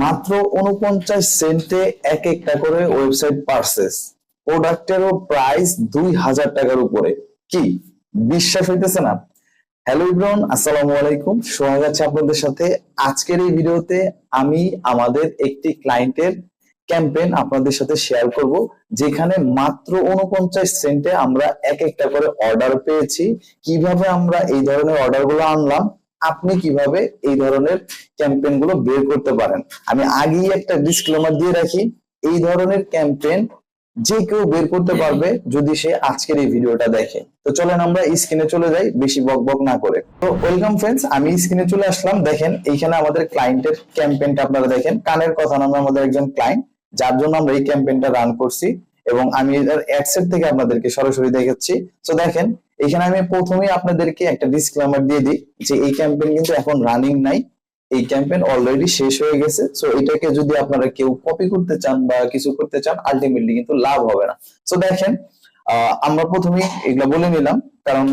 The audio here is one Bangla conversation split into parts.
মাত্র উনপঞ্চাশ সেন্টে এক একটা করে ওয়েবসাইট পার্সেস প্রোডাক্টেরও প্রাইস দুই হাজার টাকার উপরে। কি? বিশ্বাস হইতেছে না? হ্যালো ইব্রান আসসালামু আলাইকুম। সোহাগ আছে আপনাদের সাথে আজকের এই ভিডিওতে আমি আমাদের একটি ক্লায়েন্টের ক্যাম্পেইন আপনাদের সাথে শেয়ার করব, যেখানে মাত্র উনপঞ্চাশ সেন্টে আমরা এক একটা করে অর্ডার পেয়েছি। কীভাবে আমরা এই ধরনের অর্ডারগুলো আনলাম আপনি কীভাবে এই ধরনের ক্যাম্পেইনগুলো বের করতে পারেন? আমি আগেই একটা ডিসক্লেমার দিয়ে রাখি, এই ধরনের ক্যাম্পেইন যে কেউ বের করতে পারবে যদি সে আজকের এই ভিডিওটা দেখে। তো চলেন আমরা স্ক্রিনে চলে যাই, বেশি বক বক না করে। তো ওয়েলকাম ফ্রেন্ডস আমি স্ক্রিনে চলে আসলাম। দেখেন, এইখানে আমাদের ক্লায়েন্টের ক্যাম্পেইনটা আপনারা দেখেন। কানের কথা নামে আমাদের একজন ক্লায়েন্ট যার জন্য আমরা এই ক্যাম্পেইনটা রান করছি এবং আমি এটার অ্যাডসেট থেকে আপনাদেরকে সরাসরি দেখাচ্ছি তো দেখেন এখানে আমি প্রথমেই আপনাদেরকে একটা ডিসক্লেমার দিয়ে দিই যে এই ক্যাম্পেইন কিন্তু এখন রানিং নাই। এই ক্যাম্পেইন অলরেডি শেষ হয়ে গেছে। সো এটাকে যদি আপনারা কেউ কপি করতে চান বা কিছু করতে চান আলটিমেটলি কিন্তু লাভ হবে না। সো দেখেন আমরা প্রথমেই এগুলো বলে নিলাম, কারণ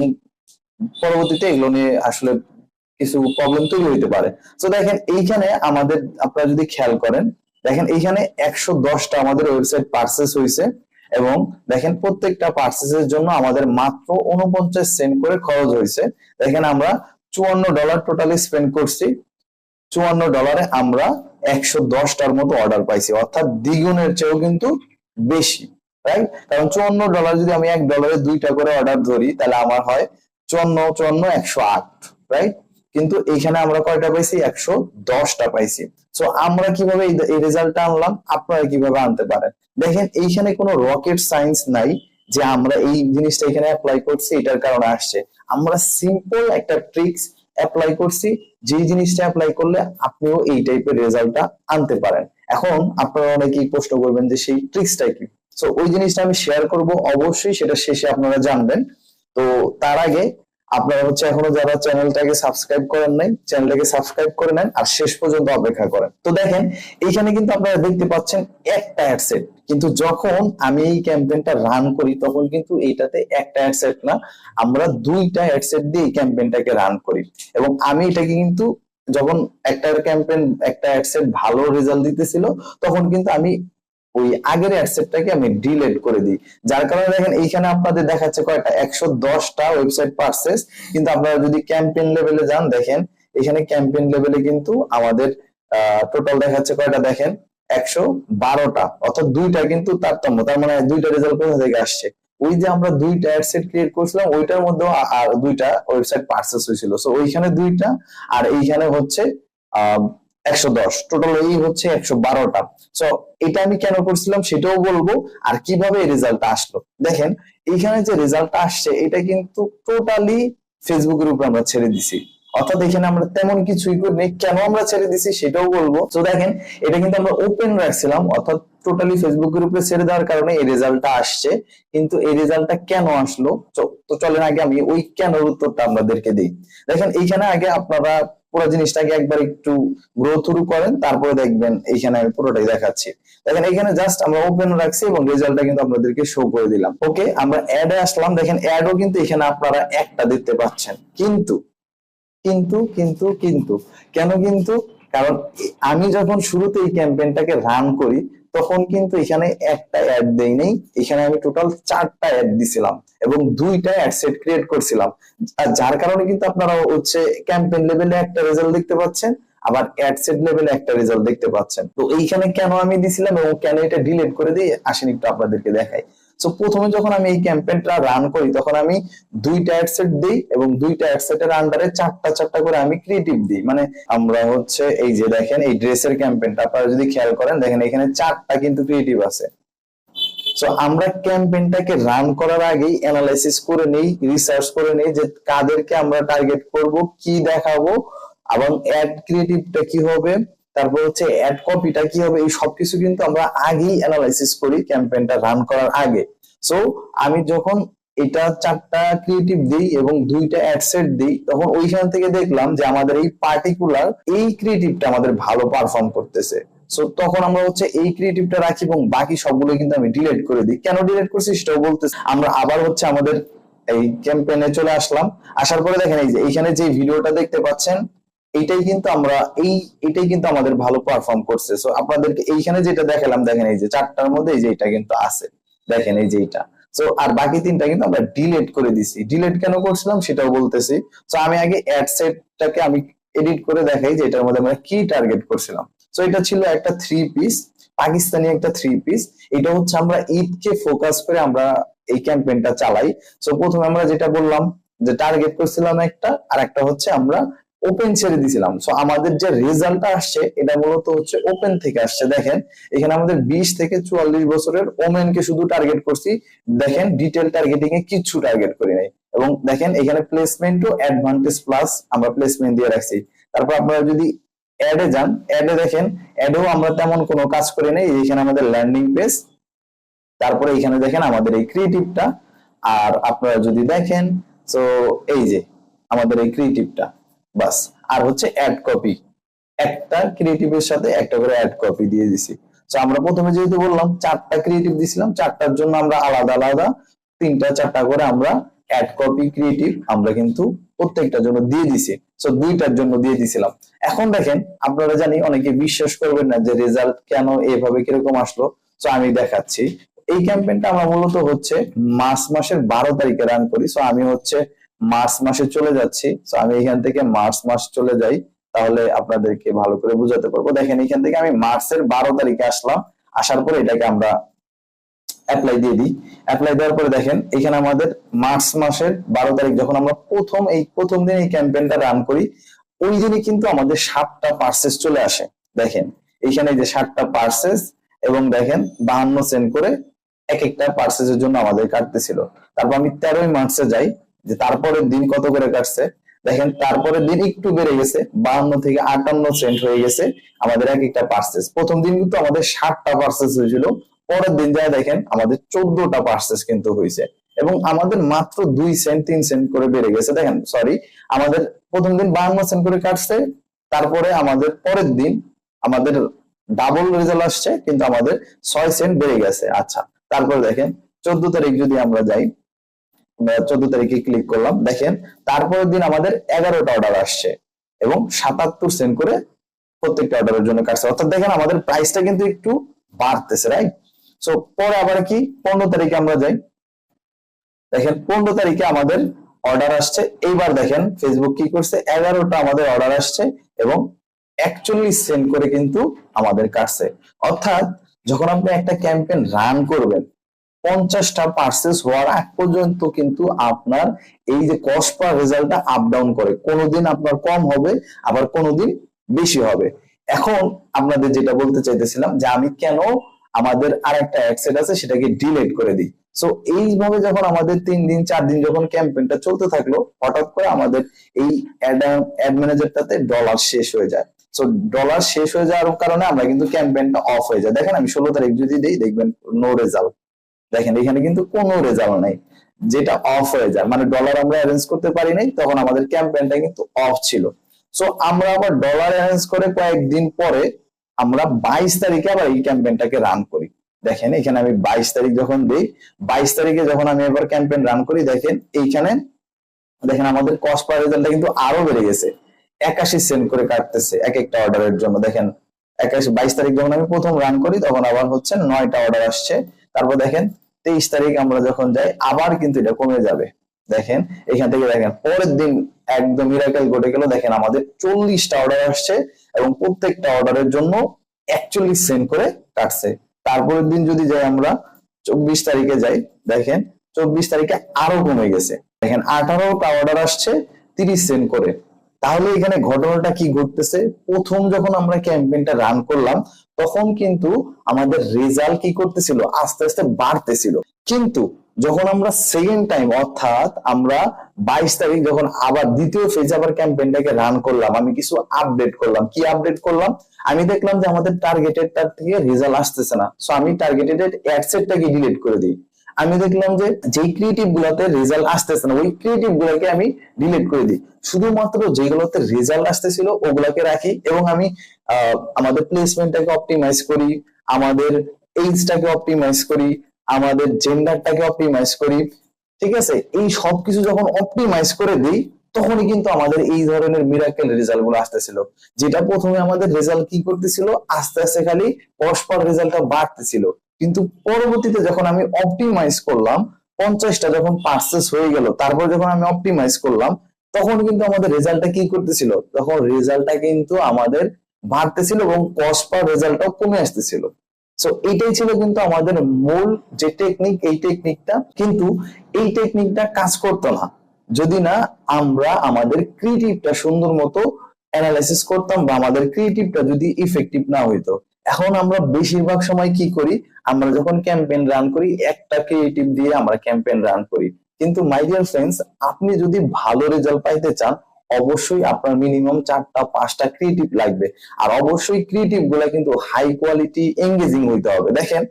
পরবর্তীতে এগুলো নিয়ে আসলে কিছু প্রবলেম তৈরি হইতে পারে। তো দেখেন, এইখানে আমাদের, আপনারা যদি খেয়াল করেন, দেখেন, এইখানে একশো দশটা আমাদের ওয়েবসাইট পার্সেস হয়েছে এবং দেখেন প্রত্যেকটা পার্সেসের জন্য আমাদের মাত্র উনপঞ্চাশ সেন্ট করে খরচ হয়েছে। দেখেন আমরা চুয়ান্ন ডলার টোটালি স্পেন্ড করছি। চুয়ান্ন ডলারে আমরা একশো দশটার মতো অর্ডার পাইছি। অর্থাৎ দ্বিগুণের চেয়েও কিন্তু বেশি রাইট কারণ চুয়ান্ন ডলার যদি আমি এক ডলারে দুইটা করে অর্ডার ধরি, তাহলে আমার হয় চুয়ান্ন চুয়ান্ন, একশো আট রাইট কিন্তু এইখানে আমরা কয়টা পাইছি? একশো দশটা পাইছি। তো আমরা কীভাবে এই রেজাল্টটা আনলাম? আপনারা কীভাবে আনতে পারেন? দেখেন, এইখানে কোনো রকেট সায়েন্স নাই যে আমরা এই জিনিসটা এখানে অ্যাপ্লাই করছি, এটার কারণে আসছে। আমরা সিম্পল একটা ট্রিক্স অ্যাপ্লাই করছি যে জিনিসটা অ্যাপ্লাই করলে আপনিও এই টাইপের রেজাল্টটা আনতে পারেন। এখন আপনারা অনেকেই প্রশ্ন করবেন যে সেই ট্রিক্সটা কি? সো ওই জিনিসটা আমি শেয়ার করব। অবশ্যই সেটা শেষে আপনারা জানবেন। তো, তার আগে আপনারা হচ্ছে এখনও যারা চ্যানেলটাকে সাবস্ক্রাইব করেন নাই, চ্যানেলটাকে সাবস্ক্রাইব করে নেন আর শেষ পর্যন্ত অপেক্ষা করেন। তো দেখেন, এইখানে কিন্তু আপনারা দেখতে পাচ্ছেন একটা অ্যাডসেট কিন্তু যখন আমি এই ক্যাম্পেইনটা রান করি, তখন কিন্তু এইটাতে একটা অ্যাডসেট না, আমরা দুইটা অ্যাডসেট দিয়ে এই ক্যাম্পেইনটাকে রান করি। এবং আমি এটাকে কিন্তু যখন একটা ক্যাম্পেইন একটা অ্যাডসেট ভালো রেজাল্ট দিতেছিল, তখন কিন্তু আমি ওই আগের অ্যাডসেটটাকে আমি ডিলেট করে দিই। যার কারণে দেখেন, এইখানে আপনাদের দেখাচ্ছে কয়টা? একশো দশটা ওয়েবসাইট পার্সেস কিন্তু আপনারা যদি ক্যাম্পেইন লেভেলে যান, দেখেন, এখানে ক্যাম্পেইন লেভেলে কিন্তু আমাদের টোটাল দেখাচ্ছে কয়টা? দেখেন, একশো বারোটা। অর্থাৎ দুইটা কিন্তু তারতম্য। তার মানে দুইটা রেজাল্ট কোথা থেকে আসছে? ওই যে আমরা দুইটা অ্যাডসেট ক্রিয়েট করছিলাম, ওইটার মধ্যেও আর দুইটা ওয়েবসাইট পার্সেস হয়েছিল। সো ওইখানে দুইটা, আর এইখানে হচ্ছে একশো দশ। টোটাল এই হচ্ছে একশো বারোটা। সো এটা আমি কেন করছিলাম সেটাও বলব আর কীভাবে রেজাল্টটা আসলো। দেখেন যে রেজাল্টটা আসছে, এটা কিন্তু টোটালি ফেসবুকের উপর আমরা ছেড়ে দিছি। অর্থাৎ এখানে আমরা তেমন কিছুই করি নাই। কেন আমরা ছেড়ে দিছি সেটাও বলব। তো দেখেন, এটা কিন্তু আমরা ওপেন রাখছিলাম, অর্থাৎ টোটালি ফেসবুকের উপরে ছেড়ে দেওয়ার কারণে এই রেজাল্টটা আসছে। কিন্তু এই রেজাল্টটা কেন আসলো? তো চলেন আগে আমি ওই কেন উত্তরটা আপনাদেরকে দিই। দেখেন, এইখানে আগে আপনারা পুরো জিনিসটাকে একবার একটু গ্রো থ্রু করেন, তারপরে দেখবেন এইখানে আমি পুরোটাই দেখাচ্ছি। দেখেন এখানে জাস্ট আমরা ওপেন রাখছি এবং রেজাল্টটা কিন্তু আপনাদেরকে শো করে দিলাম। ওকে আমরা অ্যাডে আসলাম। দেখেন অ্যাডও কিন্তু এখানে আপনারা একটা দেখতে পাচ্ছেন। কিন্তু কিন্তু কিন্তু কিন্তু। কেন কিন্তু? কারণ আমি যখন শুরুতে এই ক্যাম্পেইনটাকে রান করি তখন কিন্তু এখানে একটা অ্যাড দেই নেই। এখানে আমি টোটাল চারটা অ্যাড দিছিলাম এবং দুইটা অ্যাড সেট ক্রিয়েট করছিলাম। যার কারণে কিন্তু আপনারা হচ্ছে ক্যাম্পেইন লেভেলে একটা রেজাল্ট দেখতে পাচ্ছেন, আবার অ্যাড সেট লেভেলে একটা রেজাল্ট দেখতে পাচ্ছেন। তো এইখানে কেন আমি দিছিলাম এবং কেন এটা ডিলিট করে দিয়ে আসেন একটু আপনাদেরকে দেখাই। সো প্রথমে যখন আমি এই ক্যাম্পেইনটা রান করি, তখন আমি দুইটা অ্যাডসেট দিই এবং দুইটা অ্যাডসেটের আন্ডারে চারটা চারটা করে আমি ক্রিয়েটিভ দিই। মানে আমরা হচ্ছে এই যে দেখেন, এই ড্রেসের ক্যাম্পেইনটা আপনারা যদি খেয়াল করেন, দেখেন এখানে চারটা কিন্তু ক্রিয়েটিভ আছে। সো আমরা ক্যাম্পেইনটাকে রান করার আগেই অ্যানালাইসিস করে নেই রিসার্চ করে নেই যে কাদেরকে আমরা টার্গেট করব, কি দেখাবো, এবং অ্যাড ক্রিয়েটিভটা কি হবে তারপর হচ্ছে অ্যাড কপিটা কি হবে? এই সবকিছু কিন্তু আমরা আগেই অ্যানালাইসিস করি ক্যাম্পেইনটা রান করার আগে। সো আমি যখন এটা চারটা ক্রিয়েটিভ দিই এবং দুইটা অ্যাডসেট দিই, তখন ওইখান থেকে দেখলাম যে আমাদের এই পার্টিকুলার এই ক্রিয়েটিভটা আমাদের ভালো পারফর্ম করতেছে। সো তখন আমরা হচ্ছে এই ক্রিয়েটিভটা রাখি এবং বাকি সবগুলো কিন্তু আমি ডিলিট করে দিই। কেন ডিলিট করছি সেটাও বলতেছি। আমরা আবার হচ্ছে আমাদের এই ক্যাম্পেইনে চলে আসলাম। আসার পরে দেখেন এই যে, এইখানে যে ভিডিওটা দেখতে পাচ্ছেন এইটাই কিন্তু আমরা, এই, এটাই কিন্তু আমাদের ভালো পারফর্ম করছে। সো আপনাদেরকে এইখানে যেটা দেখালাম, দেখেন এই যে চারটার মধ্যে এই যে এটা কিন্তু আছে। দেখেন এই যে এটা। সো আর বাকি তিনটা কিন্তু আমরা ডিলেট করে দিছি। ডিলেট কেন করছিলাম সেটাও বলতেছি। সো আমি আগে অ্যাড সেটটাকে আমি এডিট করে দেখাই যে এটার মধ্যে আমরা কি টার্গেট করছিলাম। সো এটা ছিল একটা থ্রি পিস পাকিস্তানি একটা থ্রি পিস এটা হচ্ছে আমরা ঈদকে ফোকাস করে আমরা এই ক্যাম্পেইনটা চালাই। সো প্রথমে আমরা যেটা বললাম যে টার্গেট করছিলাম একটা, আর একটা হচ্ছে আমরা ওপেন ছেড়ে দিছিলাম সো আমাদের যে রেজাল্টটা আসছে, এটা মূলত হচ্ছে ওপেন থেকে আসছে। দেখেন, এখানে আমাদের বিশ থেকে চুয়াল্লিশ বছরের ওমেন কে শুধু টার্গেট করছি। দেখেন ডিটেল টার্গেটিং এ কিচ্ছু টার্গেট করি নাই। এবং দেখেন, এখানে প্লেসমেন্টও অ্যাডভান্টেজ প্লাস আমরা প্লেসমেন্ট দিয়ে রাখছি। তারপর আপনারা যদি অ্যাডে যান অ্যাডে দেখেন অ্যাডেও আমরা তেমন কোনো কাজ করি নাই। এখানে আমাদের ল্যান্ডিং পেজ তারপরে এখানে দেখেন আমাদের এই ক্রিয়েটিভটা আর আপনারা যদি দেখেন তো এই যে আমাদের এই ক্রিয়েটিভটা বাস। আর হচ্ছে অ্যাড কপি একটা ক্রিয়েটিভের সাথে একটা করে অ্যাড কপি দিয়ে দিছি। তো আমরা প্রথমে যেহেতু বললাম, চারটা ক্রিয়েটিভ দিছিলাম, চারটার জন্য আমরা আলাদা আলাদা তিনটা, চারটা করে আমরা অ্যাড কপি ক্রিয়েটিভ আমরা কিন্তু প্রত্যেকটার জন্য দিয়ে দিছি। সো দুইটার জন্য দিয়ে দিছিলাম। এখন দেখেন, আপনারা জানি, অনেকে বিশ্বাস করবেন না যে রেজাল্ট কেন এভাবে কীরকম আসলো। সো আমি দেখাচ্ছি। এই ক্যাম্পেইনটা আমরা মূলত হচ্ছে মার্চ মাসের বারো তারিখে রান করি। সো আমি হচ্ছে মার্চ মাসে চলে যাচ্ছি। তো আমি এখান থেকে মার্চ মাস চলে যাই, তাহলে আপনাদেরকে ভালো করে বুঝাতে পারব। দেখেন, এখান থেকে আমি মার্চের বারো তারিখে আসলাম। আসার পরে এটাকে আমরা অ্যাপ্লাই দিয়ে দিই। অ্যাপ্লাই দেওয়ার পরে দেখেন, এখানে আমাদের মার্চ মাসের বারো তারিখ, যখন আমরা প্রথম, এই প্রথম দিন এই ক্যাম্পেইনটা রান করি, ওই দিনই কিন্তু আমাদের সাতটা পার্সেস চলে আসে। দেখেন, এখানে যে সাতটা পার্সেস এবং দেখেন, বাহান্ন সেন্ট করে এক একটা পার্সেসের জন্য আমাদের কাটতেছিল। তারপর আমি তেরোই মার্চে যাই। যে তারপরের দিন কত করে কাটছে? দেখেন, তারপরের দিন একটু বেড়ে গেছে, বাহান্ন থেকে আটান্ন সেন্ট হয়ে গেছে আমাদের এক একটা পার্সেস প্রথম দিন কিন্তু আমাদের ষাটটা পার্সেস হয়েছিল, পরের দিন যা দেখেন, আমাদের চোদ্দটা পার্সেস কিন্তু হয়েছে। এবং আমাদের মাত্র দুই সেন্ট তিন সেন্ট করে বেড়ে গেছে। দেখেন সরি আমাদের প্রথম দিন বাহান্ন সেন্ট করে কাটছে, তারপরে আমাদের পরের দিন আমাদের ডাবল রেজাল্ট আসছে, কিন্তু আমাদের ছয় সেন্ট বেড়ে গেছে। আচ্ছা তারপরে দেখেন, চোদ্দ তারিখ যদি আমরা যাই চোদ্দ তারিখে ক্লিক করলাম, দেখেন তারপরের দিন আমাদের এগারোটা অর্ডার আসছে এবং সাতাত্তর সেন্ট করে প্রত্যেকটা অর্ডারের জন্য কাটছে। অর্থাৎ দেখেন আমাদের প্রাইসটা কিন্তু একটু বাড়তেছে রাইট সো পরে আবার কি? পনেরো তারিখে আমরা যাই। দেখেন পনেরো তারিখে আমাদের অর্ডার আসছে। এইবার দেখেন ফেসবুক কি করছে? এগারোটা আমাদের অর্ডার আসছে এবং একচল্লিশ সেন্ট করে কিন্তু আমাদের কাটছে। অর্থাৎ যখন আপনি একটা ক্যাম্পেইন রান করবেন পঞ্চাশটা পার্সেস হওয়ার আগ পর্যন্ত কিন্তু আপনার এই যে কস্ট পার রেজাল্টটা আপ ডাউন করে। কোনোদিন আপনার কম হবে, আবার কোনোদিন বেশি হবে। এখন আপনাদের যেটা বলতে চাইতেছিলাম যে আমি কেন আমাদের আর একটা অ্যাডসেট আছে, সেটাকে ডিলেট করে দিই। সো এইভাবে যখন আমাদের তিন দিন, চার দিন যখন ক্যাম্পেইনটা চলতে থাকল, হঠাৎ করে আমাদের এই অ্যাড ম্যানেজারটাতে ডলার শেষ হয়ে যায়। সো ডলার শেষ হয়ে যাওয়ার কারণে আমরা কিন্তু ক্যাম্পেইনটা অফ হয়ে যায়। দেখেন আমি ষোলো তারিখ যদি দিই, দেখবেন নো রেজাল্ট দেখেন, এখানে কিন্তু কোনো রেজাল্ট নাই। যেটা অফ হয়ে যায় মানে ডলার আমরা অ্যারেঞ্জ করতে পারি নাই, তখন আমাদের ক্যাম্পেইনটা কিন্তু অফ ছিল। সো আমরা আবার ডলার অ্যারেঞ্জ করে কয়েকদিন পরে আমরা বাইশ তারিখে আবার এই ক্যাম্পেইনটাকে রান করি। দেখেন, এখানে আমি বাইশ তারিখ যখন দিই, বাইশ তারিখে যখন আমি এবার ক্যাম্পেইন রান করি, দেখেন, এইখানে দেখেন আমাদের কস্ট পার রেজাল্টটা কিন্তু আরও বেড়ে গেছে। একাশি সেন্ট করে কাটতেছে এক একটা অর্ডারের জন্য। দেখেন, একাশি, বাইশ তারিখ যখন আমি প্রথম রান করি, তখন আবার হচ্ছে নয়টা অর্ডার আসছে। তারপর দেখেন তেইশ তারিখ আমরা যখন যাই, আবার কিন্তু এটা কমে যাবে। দেখেন, এখান থেকে দেখেন, পরের দিন একদম মিরাকেল ঘটে গেল। দেখেন, আমাদের চল্লিশটা অর্ডার আসছে এবং প্রত্যেকটা অর্ডারের জন্য একচল্লিশ সেন্ট করে কাটছে। তারপরের দিন যদি যাই আমরা, চব্বিশ তারিখে যাই, দেখেন, চব্বিশ তারিখে আরও কমে গেছে। দেখেন, আঠারোটা অর্ডার আসছে, তিরিশ সেন্ট করে। তাহলে এখানে ঘটনাটা কি ঘটতেছে? প্রথম যখন আমরা ক্যাম্পেইনটা রান করলাম, তখন কিন্তু আমাদের রেজাল্ট কি করতেছিল? আস্তে আস্তে বাড়তেছিল। কিন্তু যখন আমরা সেকেন্ড টাইম অর্থাৎ আমরা বাইশ তারিখ যখন আবার দ্বিতীয় ফেজ আবার ক্যাম্পেইনটাকে রান করলাম, আমি কিছু আপডেট করলাম। কি আপডেট করলাম? আমি দেখলাম যে আমাদের টার্গেটেড তার থেকে রেজাল্ট আসতেছে না। সো আমি টার্গেটেড অ্যাডসেটটাকে ডিলিট করে দিই। আমি দেখলাম যে যেই ক্রিয়েটিভ গুলাতে রেজাল্ট আসতেছে না, ওই ক্রিয়েটিভ গুলাকে আমি ডিলিট করে দিই। শুধুমাত্র যেগুলোতে রেজাল্ট আসতেছিল, ওগুলাকে রাখি এবং আমি আমাদের প্লেসমেন্টটাকে অপটিমাইজ করি, আমাদের এইজটাকে অপটিমাইজ করি, আমাদের জেন্ডারটাকে অপটিমাইজ করি, ঠিক আছে? এই সবকিছু যখন অপটিমাইজ করে দিই, তখনই কিন্তু আমাদের এই ধরনের মিরাকেল রেজাল্টগুলো আসতেছিল। যেটা প্রথমে আমাদের রেজাল্ট কি করতেছিল? আস্তে আস্তে খালি পরস্পর রেজাল্টটা বাড়তেছিল। কিন্তু পরবর্তীতে যখন আমি অপটিমাইজ করলাম, পঞ্চাশটা যখন পার্সেস হয়ে গেল, তারপর যখন আমি অপটিমাইজ করলাম, তখন কিন্তু আমাদের রেজাল্টটা কি করতেছিল? তখন রেজাল্টটা কিন্তু আমাদের বাড়তেছিল এবং কস্ট পার রেজাল্টটাও কমে আসতেছিল। সো এটাই ছিল কিন্তু আমাদের মূল যে টেকনিক এই টেকনিকটা কিন্তু এই টেকনিকটা কাজ করতো না। যদি না, আমরা আমাদের ক্রিয়েটিভটা সুন্দর মতো অ্যানালাইসিস করতাম বা আমাদের ক্রিয়েটিভটা যদি ইফেক্টিভ না হইতো। এখন আমরা বেশিরভাগ সময় কি করি? আমরা যখন ক্যাম্পেইন রান করি, একটা ক্রিয়েটিভ দিয়ে আমরা ক্যাম্পেইন রান করি। কিন্তু মাই ডিয়ার ফ্রেন্ডস আপনি যদি ভালো রেজাল্ট পাইতে চান, অবশ্যই আপনার মিনিমাম চারটা, পাঁচটা ক্রিয়েটিভ লাগবে। আর অবশ্যই ক্রিয়েটিভগুলা কিন্তু হাই কোয়ালিটি এঙ্গেজিং হইতে হবে। দেখেন,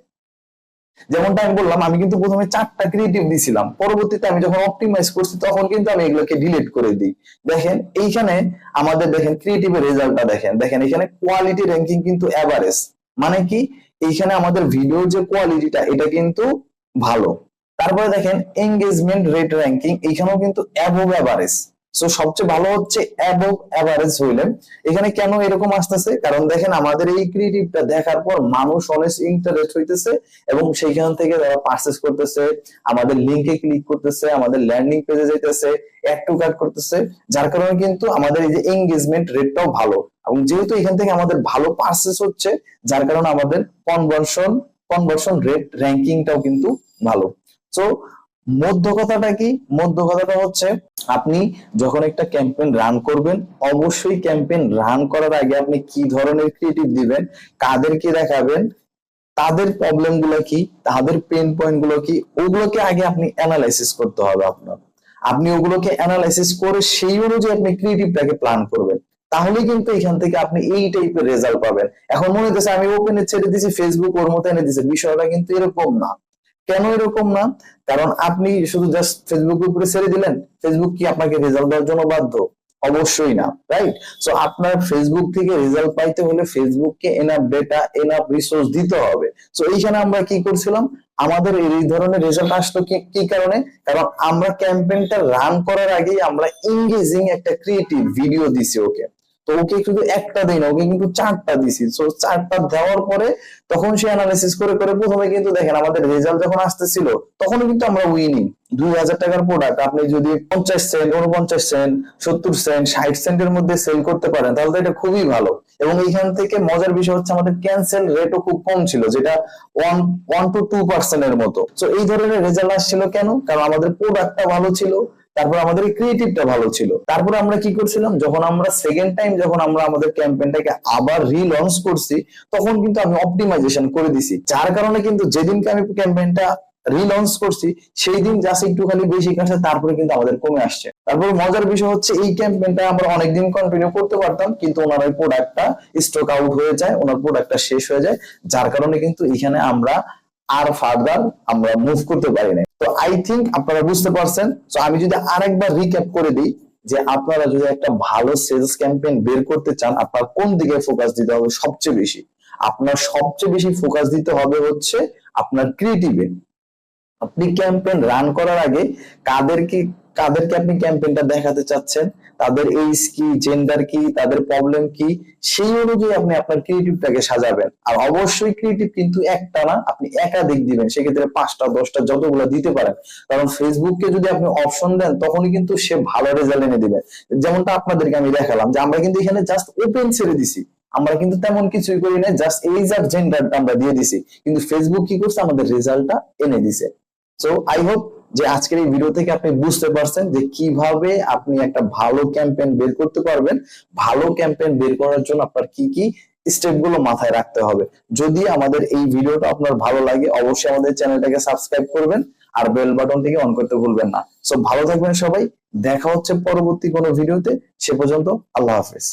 যেমনটা আমি বললাম, আমি কিন্তু প্রথমে চারটা ক্রিয়েটিভ দিছিলাম। পরবর্তীতে আমি যখন অপটিমাইজ করছি, তখন কিন্তু আমি এগুলোকে ডিলিট করে দিই। দেখেন, এইখানে আমাদের দেখেন ক্রিয়েটিভের রেজাল্টটা দেখেন। দেখেন, এখানে কোয়ালিটি র্যাঙ্কিং কিন্তু এভারেজ মানে কি? এইখানে আমাদের ভিডিওর যে কোয়ালিটিটা এটা কিন্তু ভালো। তারপরে দেখেন এঙ্গেজমেন্ট রেট র্যাঙ্কিং এইখানেও কিন্তু অ্যাভোভ এভারেজ সো সবচেয়ে ভালো হচ্ছে অ্যাবোভ এভারেজ হইলে। এখানে কেন এরকম আসতেছে? কারণ দেখেন আমাদের এই ক্রিয়েটিভটা দেখার পর মানুষ অনেক ইন্টারেস্ট হইতেছে এবং সেইখান থেকে যারা পারচেস করতেছে, আমাদের লিঙ্কে ক্লিক করতেছে, আমাদের ল্যান্ডিং পেজে যাইতেছে অ্যাড টু কার্ড করতেছে, যার কারণে কিন্তু আমাদের এই যে এঙ্গেজমেন্ট রেটটাও ভালো। এবং যেহেতু এখান থেকে আমাদের ভালো পারচেস হচ্ছে, যার কারণে আমাদের কনভার্সন কনভার্সন রেট র্যাঙ্কিংটাও কিন্তু ভালো। সো মধ্য কথাটা কি? মধ্য কথাটা হচ্ছে আপনি যখন একটা ক্যাম্পেইন রান করবেন, অবশ্যই ক্যাম্পেইন রান করার আগে আপনি কি ধরনের ক্রিয়েটিভ দিবেন, কাদেরকে দেখাবেন, তাদের প্রবলেমগুলো কি, তাদের পেন পয়েন্টগুলো কি, ওগুলোকে আগে আপনি অ্যানালাইসিস করতে হবে আপনার। আপনি ওগুলোকে অ্যানালাইসিস করে সেই অনুযায়ী আপনি ক্রিয়েটিভটাকে প্ল্যান করবেন। তাহলে কিন্তু এখান থেকে আপনি এই টাইপের রেজাল্ট পাবেন। এখন মনে হচ্ছে আমি ওপেনে ছেড়ে দিছি ফেসবুক ওর মতো এনে দিছে, বিষয়টা কিন্তু এরকম না। কেন এরকম না? কারণ আপনি শুধু জাস্ট ফেসবুক উপরে ছেড়ে দিলেন ফেসবুক কি আপনাকে রেজাল্ট দেওয়ার জন্য বাধ্য? অবশ্যই না রাইট সো আপনার ফেসবুক থেকে রেজাল্ট পাইতে হলে ফেসবুককে এনাফ ডেটা এনাফ রিসোর্স দিতে হবে। সো এইখানে আমরা কি করছিলাম? আমাদের এই ধরনের রেজাল্ট আসতো কি কি কারণে? কারণ আমরা ক্যাম্পেইনটা রান করার আগেই আমরা ইংগেজিং একটা ক্রিয়েটিভ ভিডিও দিছি ওকে। তো ওকে শুধু একটা দিই না, ওকে কিন্তু চারটা দিছি তো চারটা দেওয়ার পরে তখন সে অ্যানালাইসিস করে করে প্রথমে কিন্তু দেখেন আমাদের রেজাল্ট যখন আসতেছিল তখন কিন্তু আমরা উইনিং দুই হাজার টাকার প্রোডাক্ট আপনি যদি পঞ্চাশ সেন্ট উনপঞ্চাশ সেন্ট সত্তর সেন্ট ষাট সেন্টের মধ্যে সেল করতে পারেন, তাহলে তো এটা খুবই ভালো। এবং এইখান থেকে মজার বিষয় হচ্ছে আমাদের ক্যান্সেল রেটও খুব কম ছিল, যেটা ওয়ান ওয়ান টু টু পার্সেন্টের মতো। তো এই ধরনের রেজাল্ট আসছিল কেন? কারণ আমাদের প্রোডাক্টটা ভালো ছিল তারপর আমাদের ক্রিয়েটিভটা ভালো ছিল। তারপর আমরা কি করছিলাম? যখন আমরা সেকেন্ড টাইম যখন আমরা আমাদের ক্যাম্পেইনটাকে আবার রিলঞ্চ করছি, তখন কিন্তু আমি অপটিমাইজেশন করে দিছি। যার কারণে কিন্তু যেদিনকে আমি ক্যাম্পেইনটা রিলঞ্চ করছি সেই দিন জাস্ট একটু খালি বেশি কাছে, তারপরে কিন্তু আমাদের কমে আসছে। তারপর মজার বিষয় হচ্ছে, এই ক্যাম্পেইনটা আমরা অনেকদিন কন্টিনিউ করতে পারতাম, কিন্তু ওনার ওই প্রোডাক্টটা স্টক আউট হয়ে যায়, ওনার প্রোডাক্টটা শেষ হয়ে যায়। যার কারণে কিন্তু এখানে আমরা আর ফার্দার আমরা মুভ করতে পারি না তো আই থিঙ্ক আপনারা বুঝতে পারছেন। তো আমি যদি আরেকবার রিক্যাপ করে দিই যে আপনারা যদি একটা ভালো সেলস ক্যাম্পেইন বের করতে চান, আপনার কোন দিকে ফোকাস দিতে হবে সবচেয়ে বেশি? আপনার সবচেয়ে বেশি ফোকাস দিতে হবে হচ্ছে আপনার ক্রিয়েটিভে আপনি ক্যাম্পেইন রান করার আগে কাদেরকে কাদেরকে আপনি ক্যাম্পেইনটা দেখাতে চাচ্ছেন? তাদের এইজ কি জেন্ডার কি, তাদের প্রবলেম কি, সেই অনুযায়ী আপনি আপনার ক্রিয়েটিভটাকে সাজাবেন। আর অবশ্যই ক্রিয়েটিভ কিন্তু একটা না, আপনি একাধিক দিবেন। সেক্ষেত্রে পাঁচটা, দশটা যতগুলো দিতে পারেন। কারণ ফেসবুককে যদি আপনি অপশন দেন, তখনই কিন্তু সে ভালো রেজাল্ট এনে দিবে। যেমনটা আপনাদেরকে আমি দেখালাম, যে আমরা কিন্তু এখানে জাস্ট ওপেন ছেড়ে দিছি। আমরা কিন্তু তেমন কিছুই করি না জাস্ট এইজ আর জেন্ডারটা আমরা দিয়ে দিছি। কিন্তু ফেসবুক কি করছে? আমাদের রেজাল্টটা এনে দিছে। সো আই হোপ যে আজকের এই ভিডিও থেকে আপনি বুঝতে পারছেন যে কীভাবে আপনি একটা ভালো ক্যাম্পেইন বের করতে পারবেন। ভালো ক্যাম্পেইন বের করার জন্য আপনার কি কি স্টেপগুলো মাথায় রাখতে হবে। যদি আমাদের এই ভিডিওটা আপনার ভালো লাগে, অবশ্যই আমাদের চ্যানেলটাকে সাবস্ক্রাইব করবেন আর বেল বাটনটিকে অন করতে ভুলবেন না। সো ভালো থাকবেন সবাই। দেখা হচ্ছে পরবর্তী কোনো ভিডিওতে সে পর্যন্ত আল্লাহ হাফেজ।